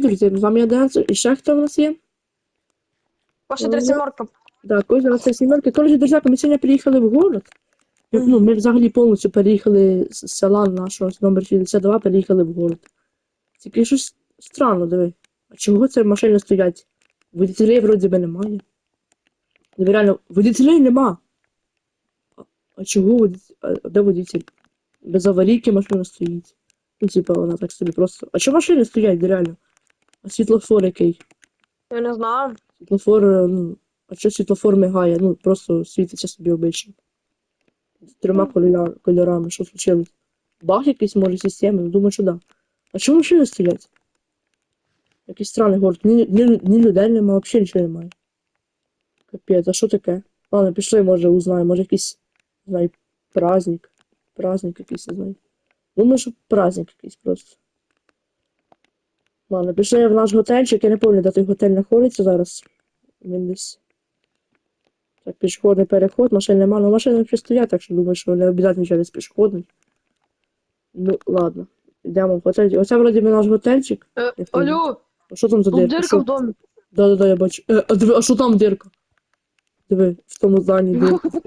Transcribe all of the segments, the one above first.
друзі, з вами я Денсо, і ще хто в нас є? Ваша Ну, три. Так, це сімерки. Коротше, друзі, ми сьогодні приїхали в город. Mm -hmm. Ну, ми взагалі повністю переїхали з села нашого з номер 62, переїхали в город. Тільки щось странно, диви. А чого це машини стоять? Водителей вроді би немає. Диви, реально, водителей нема. А, а чого водитель? А де водитель? Без аварійки машина стоїть. Ну, типа, вона так собі просто. А чого машини стоять, реально? А світлофор який? Я не знаю. Світлофор, е, ну, а що світлофор мигає? Ну, просто світиться собі обично. З трьома кольора- кольорами, що случилось? Баг якийсь, може, системи? Ну, думаю, що да. А чому машини стоять? Якийсь странний город. Ні, ні, ні людей немає, взагалі нічого немає. Капець, а що таке? Ладно, пішли, може, узнаємо, може якийсь, не знаю, праздник. Праздник якийсь, не знаю. Думаю, що праздник якийсь просто. Ладно, пішли в наш готельчик, я не пам'ятаю, де той готель знаходиться зараз. Він десь. Так, пішохідний переход, машин нема, ну машини вже стоять, так що думаю, що не обов'язково через пішохідний. Ну, ладно. Йдемо в готель. Оце вроді би наш готельчик. Е, алло, А що там за тут дирка? дирка в домі. Да-да-да, я бачу. Е, а диви, а що там дирка? Диви, в тому зданні дирка.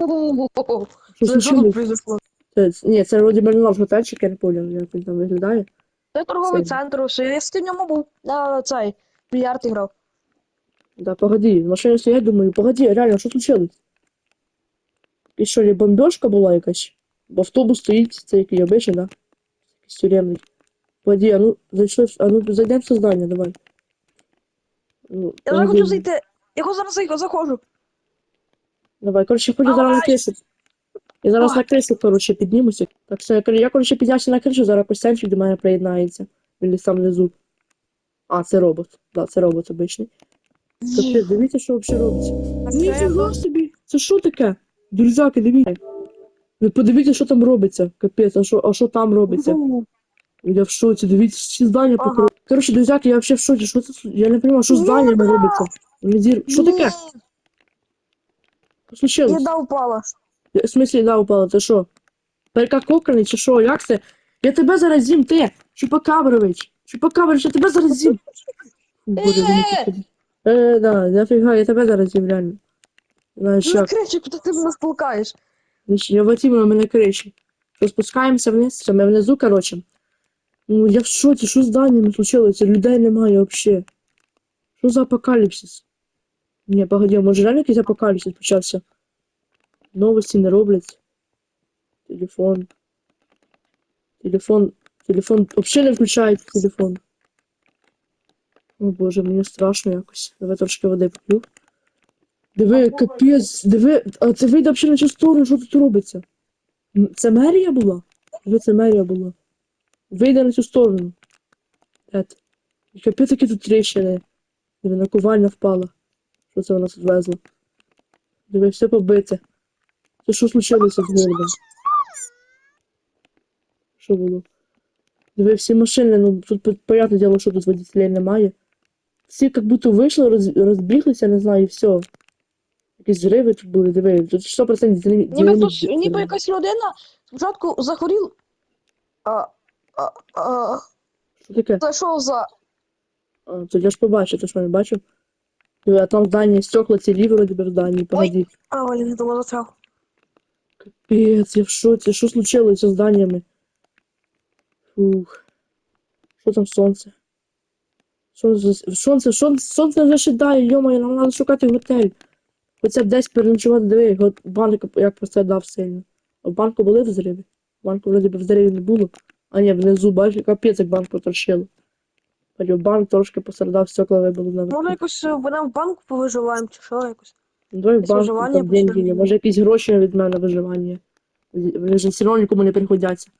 Що Це що тут случилось? произошло? Це, ні, це вроді би не наш готельчик, я не пам'ятаю, як він там виглядає. Це торговий Це- центр, усе. Я в ньому був. На цей більярд грав. Да, погоди, машина стоять, думаю, погоди, реально, що случилось? І що, ли бомбежка була якась? Бо автобус стоїть, це який обичай, да? Якийсь тюремний. Погоди, а ну, зайшли, в- а ну, зайдемо в це здання, давай. Ну, Я вже хочу зайти. Я хочу зараз заходжу. Давай, коротше, хочу зараз на. Я зараз на кришу, коротше, піднімуся. Так, все, я, кор- я, коротше, піднявся на кришу, зараз Костянчик до мене приєднається. Він там внизу. А, це робот. Да, це робот обичний. Капець, дивіться, що взагалі робиться. Ніфіга собі! Це що таке? Друзяки, дивіться. Ви подивіться, що там робиться. Капець, а що, а що там робиться? Я в шоці, дивіться, всі здання Ага. покрили. Коротше, друзяки, я взагалі в шоці, що це? Я не розумію, що з зданнями робиться. Що таке? Що случилось? Їда упала. В смислі, да, упала, ти що? Перекакоканий чи що? Як це? Я тебе зараз з'їм, ти! Чупакабрович! Чупакабрович, я тебе зараз з'їм! Боже, Е! мені Е, да, нафіга, я тебе зараз з'їм, реально. Знаєш, Ну, як? кричи, куди ти нас толкаєш? Я Ватіма мене кричі. Що спускаємося вниз, все, ми внизу, коротше. Ну, я в шоці, що з даними случилося? Людей немає взагалі. Що за апокаліпсис? Ні, погоди, може реально якийсь апокаліпсис почався? Новості не роблять. Телефон. Телефон. Телефон. Взагалі не включають телефон. О боже, мені страшно якось. Давай трошки води поп'ю. Диви, капець, диви, а це вийде взагалі на цю сторону, що тут робиться? Це мерія була? Диви, це мерія була. Вийде на цю сторону. Ет. І капець, які тут тріщини. Диви, наковальня впала. Що це вона тут везла? Диви, все побите. Це що случилося з городом? Що було? Диви, всі машини, ну тут по- понятне діло, що тут водителей немає. Всі як будто вийшли, роз, розбіглися, не знаю, і все. Якісь зриви тут були, диви, тут 100% динамі- Ніби був. ніби якась людина спочатку захворів, а, а, а Що таке? зайшов за. А, то я ж побачив, ти що не бачив? Диви, а там здання стекла цілі вроді би в зданні, погоди. А, блін, не думала застряв. Капець, я в шоці, що случилося з зданнями? Фух. Що там сонце? Сонце, сонце, сонце, сонце вже сідає, йомаю, нам треба шукати готель. Хоча б десь переночувати, диви, банк як пострадав сильно. А в банку були взриви? В банку вроді би взривів не було. А ні, внизу, бачиш, капець, як банк потрощило. Бачу, банк трошки пострадав, стекла вибило на Може якось е, будемо в банк повиживаємо, чи що якось. Ну, в Десь виживання там деньги є. Може якісь гроші від мене на виживання. Вони ж все одно нікому не приходяться.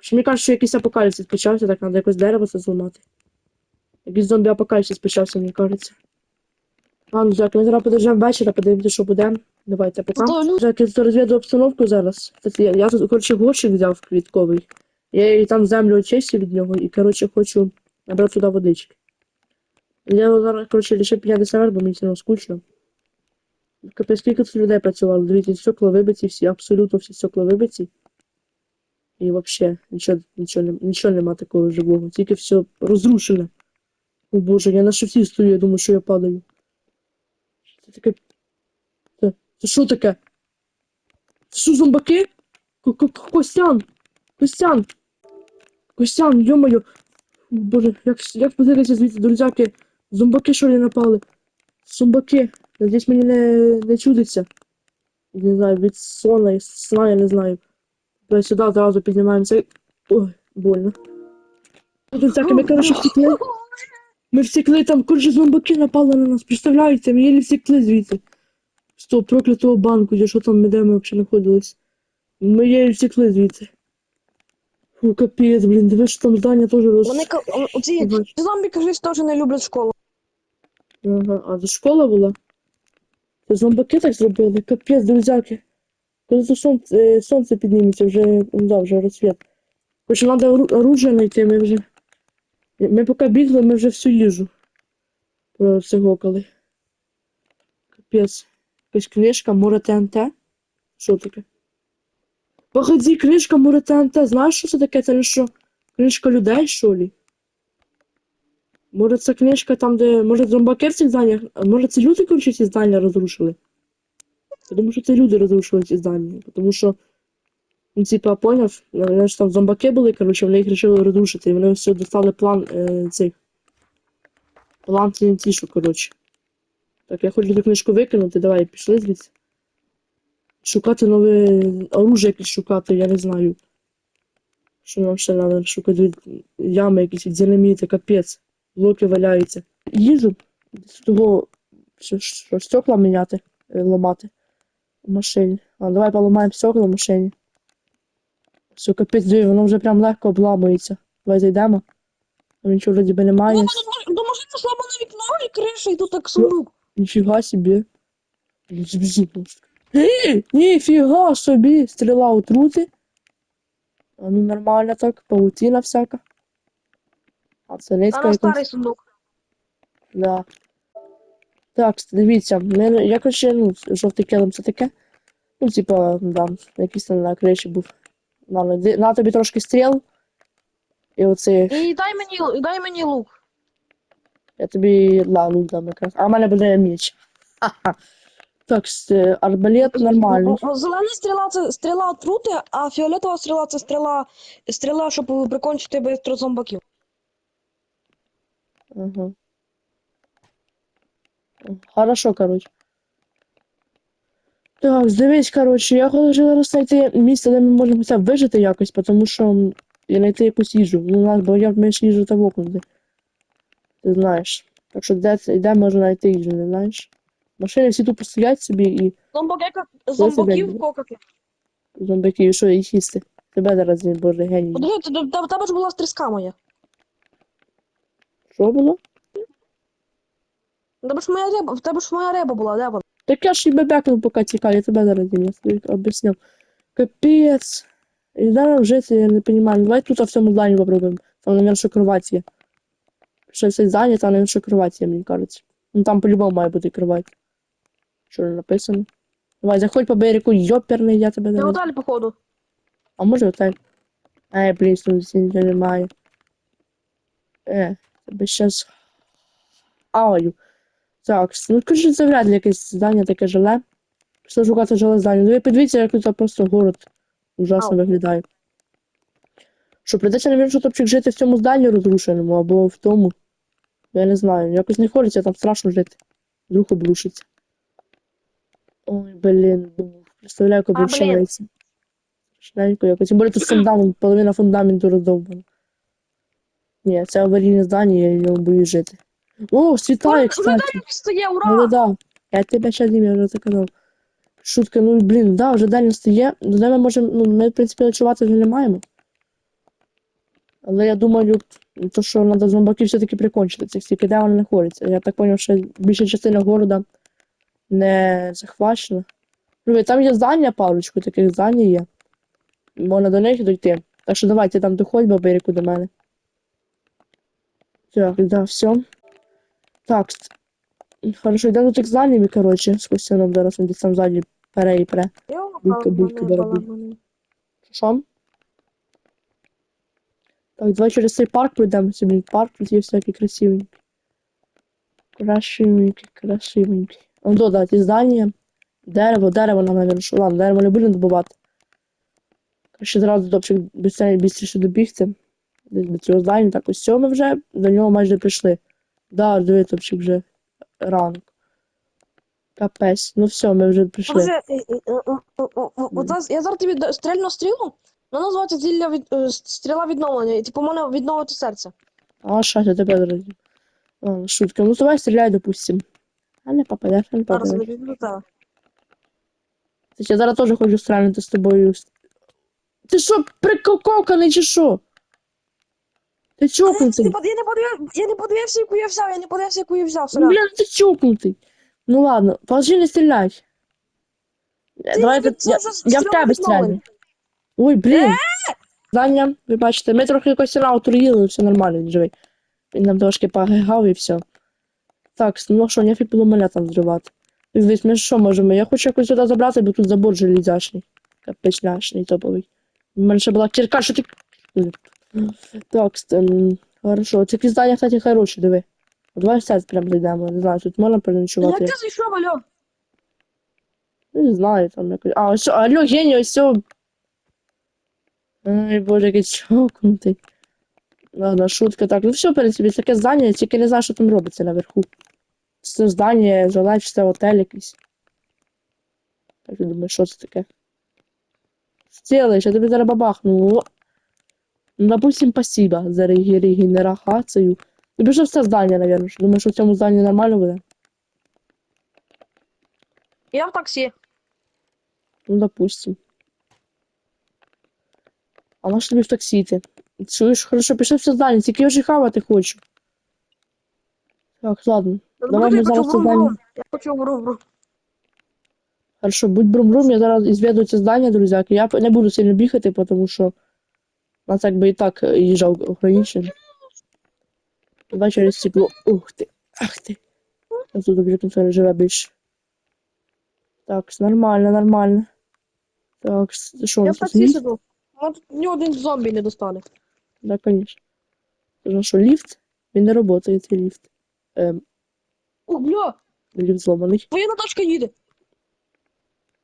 Що мені кажуть, що якийсь апокаліпсис почався, так треба якось дерево це зламати. Якийсь зомбі-апокаліпсис почався, мені кажеться. Ладно, так, ми зараз подождемо вечора, подивимося, що буде. Давайте, пока. Так, я тут розведу обстановку зараз. Кстати, я, я тут, коротше, горщик взяв квітковий. Я і там землю очистив від нього і, коротше, хочу набрати туди водички. Я зараз, коротше, лише піднятися наверх, бо мені все одно скучно. Капець, скільки тут людей працювало? Дивіться, стекла вибиті, всі, абсолютно всі стекла вибиті. І взагалі нічого, нічого, нічого нема такого живого, тільки все розрушене. О боже, я на шифті стою, я думаю, що я падаю. Це таке. Це, це що таке? Це що зомбаки? Ко- ко- ко- Костян! Костян! Костян, йомаю! Боже, як, як подивитися звідси, друзяки? Зомбаки що ли напали? Зомбаки! Надіюсь, мені не, не чудиться. Не знаю, від сона, сна, я не знаю. Давай сюди одразу піднімаємося. Ой, больно. Друзяки, ми, коротше, втекли. Ми втекли, там, коротше, зомбаки напали на нас. Представляєте, ми єлі втекли звідси. З того проклятого банку, де що там, ми де ми взагалі знаходились. Ми єлі втекли звідси. Фу, капець, блін, диви, що там здання теж роз... Вони ка- о- оці зомбі, кажуть, теж не люблять школу. Ага, а це школа була? Зомбаки так зробили, капець, друзяки. Коли то сонце, сонце підніметься, вже, да, вже розсвіт. Хоч треба оружие знайти, ми вже. Ми поки бігли, ми вже всю їжу. Просигокали. Капець. Якась книжка, море ТНТ. Що таке? Погоди, книжка море ТНТ. Знаєш, що це таке? Це не що? Книжка людей, що ли? Може, це книжка там, де. Може, зомбаки в цих зданнях. Може, це люди, коротше, ці здання розрушили. Я думаю, що це люди розрушили ці здання. Тому що. Ну, типа, поняв, вони ж там зомбаки були, коротше, вони їх вирішили розрушити, і вони все достали план е, цих. План TNT, коротше. Так, я хочу цю книжку викинути, давай, пішли звідси. Шукати нове оружие якесь шукати, я не знаю. Що нам ще треба шукати ями якісь від динаміти, капець. Блоки валяються. Їжу з того, що, що стекла міняти, е, ламати в машині. А давай поламаємо стекла в машині. Все, капець, диви, воно вже прям легко обламується. Давай зайдемо. Там нічого вроді би немає. Ну, до машини слабане вікно і криша, і тут так сундук. Ніфіга собі. Ні, ніфіга собі! Стріла у трути. А ну нормально так, паутина всяка. А це низька на старий сундук. Да. Так, дивіться, мене якось ще, ну, жовтий килим це таке. Ну, типа, да, якийсь там на криші був. На, ди- на тобі трошки стріл. І оце, І дай мені, дай мені лук. я тобі лану дам якраз. А в мене буде меч. Ха-ха. Так, е, арбалет нормальний. Зелена стріла це стріла отрути, а фіолетова стріла це стріла, стріла, щоб прикончити бистро зомбаків. Ага. Хорошо, короче. Так, дивись, короче, я хочу зараз знайти місце, де ми можемо хоча б вижити якось, тому що і знайти якусь їжу. Ну, у нас, бо я ж їжу та в окрузі. Ти знаєш. Так що де, це- де можна знайти їжу, не знаєш? Машини всі тупо стоять собі і зомбаків люблю. кокаки. зомбаки, і що їх їсти. Тебе зараз він боже геній. Подивіться, в тебе ж була стріска моя. Що було? Тебе ж моя риба, в тебе ж моя риба була, де вона? Так я ж і бебекнув, поки тікав, я тебе зараз я об'ясняв. Капець. І зараз жити, я не розумію. Давай тут в цьому зданні попробуємо. Там, наверное, що кровать є. Що все здання, там, наверное, що кровать є, мені кажеться. Ну там по-любому має бути кровать. Що написано. Давай, заходь по берегу, йоперний, я тебе Ти зараз. готель, походу. А може отель? Ей, блін, тут нічого немає. Е, тебе щас. Аю. Так, ну кажи, це вряд ли якесь здання таке жиле. Пішли шукати жиле здання. Ну ви подивіться, як тут просто город ужасно виглядає. Що, придеться, навіть, що топчик жити в цьому зданні розрушеному, або в тому. Я не знаю. Якось не хочеться, там страшно жити. Вдруг обрушиться. Ой, блін, був. Представляю, як обрушається. Страшненько якось. Тим більше тут фундамент, половина фундаменту роздовбана. Ні, це аварійне здання, я ньому боюсь жити. О, світає, кстати. Стає, Ну ура! да, да. Я тебе ще Дім, я вже заказав. Шутка, ну блін, да, вже далі стає. До тебе можемо, ну, ми, в принципі, ночувати вже не маємо. Але я думаю, то, що треба зомбаків все-таки прикончити, цих стільки де вони знаходяться. Я так зрозумів, що більша частина города не захвачена. Ну, там є здання, парочку, таких здань є. Можна до них дойти. Так що давайте там доходь, бабирику до мене. Так, да, все. Так, Хорошо, йдемо до тих зданнями, коротше, з Костяном зараз він десь там ззаді пере і пре. Булька, булька, мене, Що? Так, давай через цей парк пройдемо. Блін, парк тут є всякі красиві. Красивенький, красивенький. Он додати здання. Дерево, дерево нам, наверное, що. Ладно, дерево не будемо добувати. Краще зразу топчик быстрее, быстріше добігти. Десь до цього здання. Так, ось цього ми вже до нього майже прийшли. Да, диви, топчик вже ранок. Капець. Ну все, ми вже прийшли. Е, е, е, е, е, е, зараз- я зараз тобі стрельну стрілу, вона називається зілля від, е, стріла відновлення, і типу мене відновити серце. А, шатя, тебе зразу. А, шутка. Ну давай стріляй, допустим. А не попадеш, а не Зараз попадеш. я тебе. Та Я зараз теж хочу стрельнути з тобою. Ти що, прикококаний чи що? Ти Я чокнутий? не я не подивив- я не подивився, яку я взяв, я не подивився, яку я взяв. Ну, сорян. блін, ти чокнутий. Ну ладно, положи не стріляй. Е, Ти це я, вже я в тебе відновлення. стріляю. Ой, блін. Зання, ви бачите, ми трохи якось на отруїли, все нормально, він живий. Він нам трошки погигав і все. Так, ну що, нефіг було мене там зривати. Дивись, ми що можемо? Я хочу якось сюди забрати, бо тут забор железячний. Капечняшний, топовий. У мене ще була кірка, що ти. Так, ем, хорошо. Ці здання, кстати, хороші, диви. Давай в сет прям зайдемо, не знаю, тут можна Як ти зайшов, алло? Не знаю, там якось. А, ось, алло, геній, ось все. Ай, боже, який чокнутий. Ладно, шутка. Так, ну все, в принципі, таке здання, я тільки не знаю, що там робиться наверху. Це здання, жилеч, це готель якийсь. Так, я думаю, що це таке? Стілиш, я тобі зараз бабахну. Ну, допустим, спасибо за регенерацію. Тобі вже все здання, наверное. Що Думаєш, що в цьому зданні нормально буде? Я в таксі. Ну, допустим. А на що тобі в таксі йти? Чуєш, хорошо, пішли все здання, тільки я вже хавати хочу. Так, ладно. Давай Друже, ми зараз це здання. Я хочу врум-врум. Хорошо, будь брум-брум, я зараз ізведу це здання, друзяки. Я не буду сильно бігати, тому що у нас якби і так е, їжа ограничена. Давай через стекло. Ух ти, ах ти. А тут консоль живе більше. Так, нормально, нормально. Так, що у нас тут тут ні один зомбі не достане. Да, конечно. Ну що, ліфт? Він не працює, цей ліфт. Ем, О, бля, ліфт зломаний. воєнна тачка їде.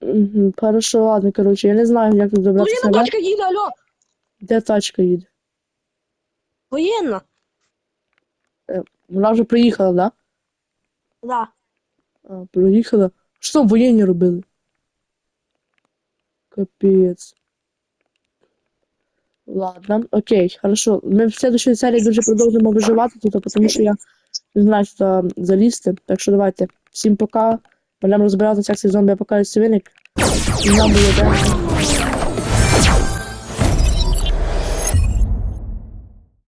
Угу, хорошо, ладно, коротше, я не знаю, як тут добратися Воєнна тачка їде, алло. Де тачка їде? Воєнна. Вона вже приїхала, да? Да. А, приїхала. Що там воєнні робили? Капець. Ладно, окей, хорошо. Ми в следующій серії дуже продовжимо виживати тут, тому що я не знаю, що там залізти. Так що давайте. Всім пока. Будемо розбиратися, як цей зомбі апокаліпсис виник. І нам буде де